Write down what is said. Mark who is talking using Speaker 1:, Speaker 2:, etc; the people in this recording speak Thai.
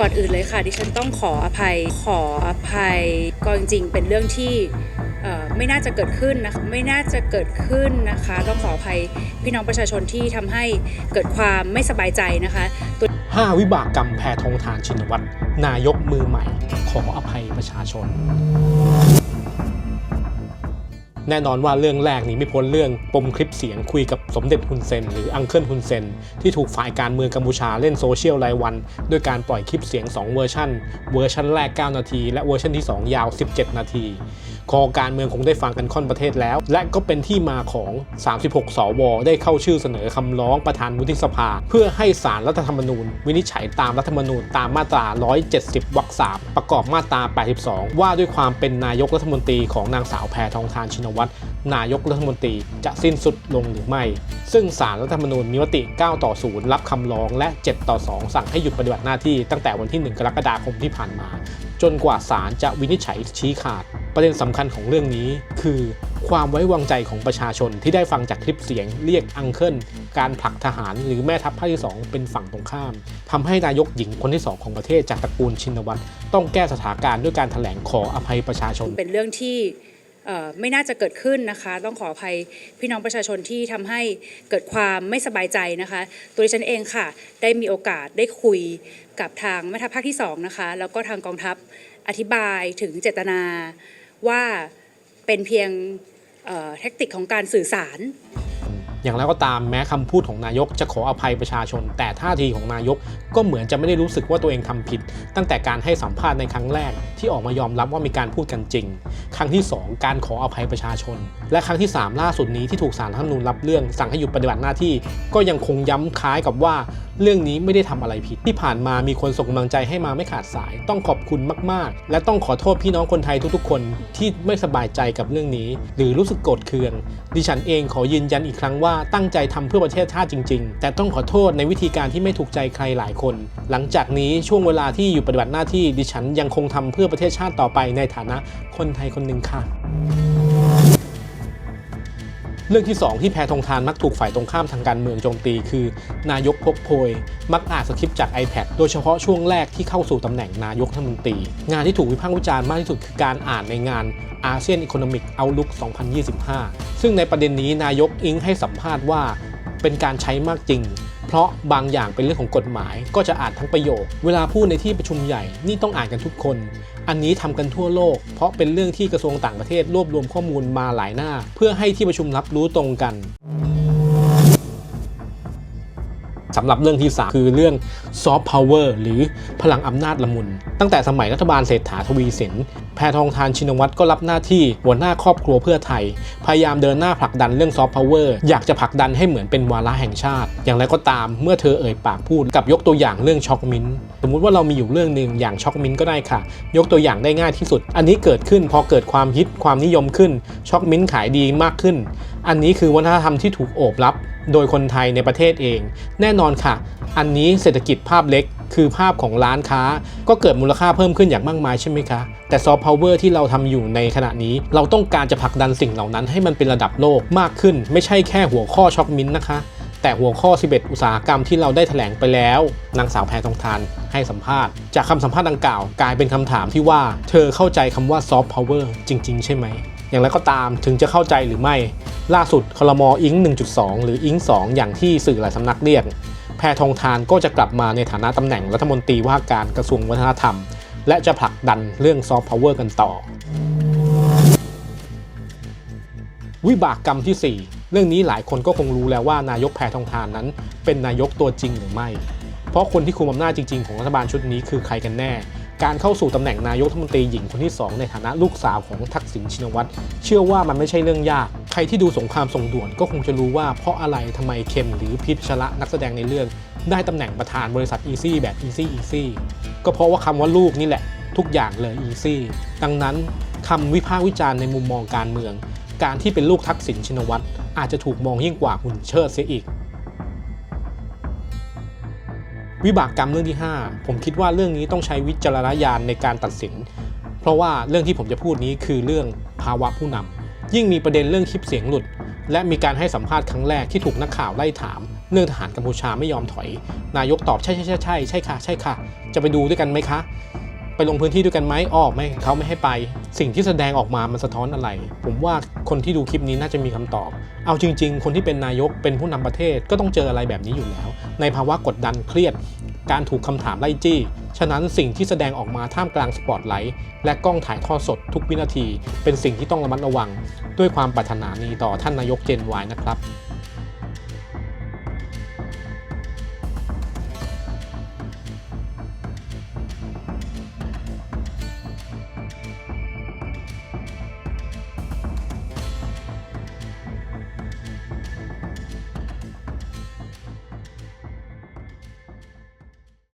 Speaker 1: ก่อนอื่นเลยค่ะดิฉันต้องขออภัยขออภัยก็จริงๆ เป็นเรื่องที่ไม่น่าจะเกิดขึ้นนะคะไม่น่าจะเกิดขึ้นนะคะ ต้องขออภัยพี่น้องประชาชนที่ทำให้เกิดความไม่สบายใจนะคะ
Speaker 2: ห้าวิบากกรรมแพทองทานชินวัตรนายกมือใหม่ ขออภัยประชาชน แน่นอนว่าเรื่องแรกนี้ไม่พ้นเรื่องปมคลิปเสียงคุยกับสมเด็จฮุนเซน หรืออังเคิลฮุนเซน ที่ถูกฝ่ายการเมืองกัมพูชาเล่นโซเชียลรายวัน ด้วยการปล่อยคลิปเสียง 2 เวอร์ชันเวอร์ชันแรก 9 นาที และเวอร์ชันที่ 2 ยาว 17 นาที คอการเมืองคงได้ฟังกันค่อนประเทศแล้ว และก็เป็นที่มาของ 36 สว ได้เข้าชื่อเสนอคำร้องประธานวุฒิสภา เพื่อให้สารรัฐธรรมนูญ วินิจฉัยตามรัฐธรรมนูญตามมาตรา 170 วรรค 3 ประกอบมาตรา 82 ว่าด้วยความเป็นนายกรัฐมนตรีของนางสาวแพทองทานชินวัตรนายกรัฐมนตรีจะสิ้นสุดลงหรือไม่ ซึ่งสารรัฐธรรมนูญมีมติ 9 ต่อ 0 รับคำร้องและ 7 ต่อ 2 สั่งให้หยุดปฏิบัติหน้าที่ตั้งแต่วันที่ 1 กรกฎาคมที่ผ่านมา จนกว่าศาลจะวินิจฉัยชี้ขาด ประเด็นสำคัญของเรื่องนี้ คือความไว้วางใจของประชาชนที่ได้ฟังจากคลิปเสียงเรียกอังเคิลการผลักทหารหรือแม่ทัพภาคที่ 2 เป็นฝั่งตรงข้ามทำให้นายกหญิงคนที่ 2 ของประเทศจากตระกูลชินวัตรต้องแก้สถานการณ์ด้วยการแถลงขออภัยประชาชน
Speaker 1: เป็นเรื่องที่ไม่น่าจะเกิดขึ้นนะคะ ต้องขออภัยพี่น้องประชาชนที่ทำให้เกิดความไม่สบายใจนะคะ ตัวดิฉันเองค่ะ ได้มีโอกาสได้คุยกับทางแม่ทัพภาคที่2นะคะแล้วก็ทางกองทัพอธิบายถึงเจตนา ว่าเป็นเพียงเอ่อแทคติกของการสื่อสาร
Speaker 2: อย่างไรก็ตามแม้คำพูดของนายกจะขออภัยประชาชน แต่ท่าทีของนายกก็เหมือนจะไม่ได้รู้สึกว่าตัวเองทำผิด ตั้งแต่การให้สัมภาษณ์ในครั้งแรกที่ออกมายอมรับว่ามีการพูดกันจริง ครั้งที่ 2 การขออภัยประชาชน และครั้งที่ 3 ล่าสุดนี้ที่ถูกศาลรัฐธรรมนูญรับเรื่องสั่งให้หยุดปฏิบัติหน้าที่ ก็ยังคงย้ำคล้ายกับว่า เรื่องนี้ไม่ได้ทำอะไรผิด ที่ผ่านมามีคนส่งกำลังใจให้มาไม่ขาดสาย ต้องขอบคุณมาก ๆ และต้องขอโทษพี่น้องคนไทยทุกๆ คนที่ไม่สบายใจกับเรื่องนี้ หรือรู้สึกโกรธเคือง ดิฉันเองขอยืนยันอีกครั้งว่าตั้งใจทำเพื่อประเทศชาติจริง ๆ แต่ต้องขอโทษในวิธีการที่ไม่ถูกใจใครหลายคน หลังจากนี้ช่วงเวลาที่อยู่ปฏิบัติหน้าที่ดิฉันยังคงทำเพื่อประเทศชาติต่อไปในฐานะคนไทยคนหนึ่งค่ะ เรื่องที่ 2 ที่แพทองทานมักถูกฝ่ายตรงข้ามทางการเมืองโจมตีคือ นายกพกโพย มักอ่านสคริปต์จาก iPad โดยเฉพาะช่วงแรกที่เข้าสู่ตำแหน่งนายกรัฐมนตรี งานที่ถูกวิพากษ์วิจารณ์มากที่สุดคือการอ่านในงานอาเซียนอีโคโนมิกเอาลุก2025 ซึ่งในประเด็นนี้นายกอิงให้สัมภาษณ์ว่า เป็นการใช้มากจริง ราะบางอย่างเป็นเรื่องของกฎหมาย ก็จะอ่านทั้งประโยค เวลาพูดในที่ประชุมใหญ่นี่ต้องอ่านกันทุกคน อันนี้ทำกันทั่วโลก เพราะเป็นเรื่องที่กระทรวงต่างประเทศรวบรวมข้อมูลมาหลายหน้า เพื่อให้ที่ประชุมรับรู้ตรงกัน สำหรับเรื่องที่ 3 คือเรื่องซอฟต์พาวเวอร์หรือพลังอำนาจละมุน ตั้งแต่สมัยรัฐบาลเศรษฐาทวีสิน แพทองทานชินวัตรก็รับหน้าที่หัวหน้าครอบครัวเพื่อไทย พยายามเดินหน้าผลักดันเรื่องซอฟต์พาวเวอร์อยากจะผลักดันให้เหมือนเป็นวาระแห่งชาติ อย่างไรก็ตามเมื่อเธอเอ่ยปากพูดกับยกตัวอย่างเรื่องช็อกมินสมมุติว่าเรามีอยู่เรื่องหนึ่งอย่างช็อกมินก็ได้ค่ะ ยกตัวอย่างได้ง่ายที่สุด อันนี้เกิดขึ้นพอเกิดความฮิตความนิยมขึ้นช็อกมินขายดีมากขึ้น อันนี้คือวัฒนธรรมที่ถูกโอบรับ โดยคนไทยในประเทศเอง แน่นอนค่ะ อันนี้เศรษฐกิจภาพเล็ก คือภาพของร้านค้า ก็เกิดมูลค่าเพิ่มขึ้นอย่างมากมายใช่ไหมคะ แต่ซอฟต์พาวเวอร์ที่เราทำอยู่ในขณะนี้ เราต้องการจะผลักดันสิ่งเหล่านั้นให้มันเป็นระดับโลกมากขึ้น ไม่ใช่แค่หัวข้อช็อกมินนะคะ แต่หัวข้อ 11 อุตสาหกรรมที่เราได้แถลงไปแล้ว นางสาวแพทองทานให้สัมภาษณ์ จากคำสัมภาษณ์ดังกล่าวกลายเป็นคำถามที่ว่า เธอเข้าใจคำว่าซอฟต์พาวเวอร์จริง ๆ ใช่ไหม อย่างไรก็ตามถึงจะเข้าใจหรือไม่ ล่าสุดคลมอิง 1.2 หรืออิง 2 อย่างที่สื่อหลายสำนักเรียก แพทองทานก็จะกลับมาในฐานะตำแหน่งรัฐมนตรีว่าการกระทรวงวัฒนธรรม และจะผลักดันเรื่องซอฟต์พาวเวอร์กันต่อ วิบากกรรมที่ 4 เรื่องนี้หลายคนก็คงรู้แล้วว่านายกแพทองทานนั้น เป็นนายกตัวจริงหรือไม่ เพราะคนที่คุมอำนาจจริงๆของรัฐบาลชุดนี้คือใครกันแน่ การเข้าสู่ตำแหน่งนายกรัฐมนตรีหญิงคนที่ 2 ในฐานะลูกสาวของทักษิณชินวัตรเชื่อว่ามันไม่ใช่เรื่องยาก ใครที่ดูสงครามส่งด่วนก็คงจะรู้ว่าเพราะอะไรทำไมเคนหรือพิชละนักแสดงในเรื่อง ได้ตำแหน่งประธานบริษัท Easy แบบ Easy Easy ก็เพราะว่าคำว่าลูกนี่แหละ ทุกอย่างเลย Easy ดังนั้นคำวิพากษ์วิจารณ์ในมุมมองการเมือง การที่เป็นลูกทักษิณชินวัตรอาจจะถูกมองยิ่งกว่าหุ่นเชิดเสียอีก วิบากกรรมเรื่องที่ 5 ผมคิดว่าเรื่องนี้ต้องใช้วิจารณญาณในการตัดสิน เพราะว่าเรื่องที่ผมจะพูดนี้คือเรื่องภาวะผู้นำยิ่งมีประเด็นเรื่องคลิปเสียงหลุด และมีการให้สัมภาษณ์ครั้งแรกที่ถูกนักข่าวไล่ถาม เรื่องทหารกัมพูชาไม่ยอมถอย นายกตอบใช่ใช่ใช่ใช่ใช่ค่ะใช่ค่ะ จะไปดูด้วยกันไหมคะ ไปลงพื้นที่ด้วยกันไหมอ้อไม่เขาไม่ให้ไป สิ่งที่แสดงออกมามันสะท้อนอะไร ผมว่าคนที่ดูคลิปนี้น่าจะมีคำตอบ เอาจริง ๆ คนที่เป็นนายกเป็นผู้นำประเทศก็ต้องเจออะไรแบบนี้อยู่แล้ว ในภาวะกดดันเครียด การถูกคำถามไล่จี้ ฉะนั้นสิ่งที่แสดงออกมาท่ามกลางสปอตไลท์และกล้องถ่ายทอดสดทุกวินาที เป็นสิ่งที่ต้องระมัดระวัง ด้วยความปรารถนาดีต่อท่านนายกเจนวายนะครับ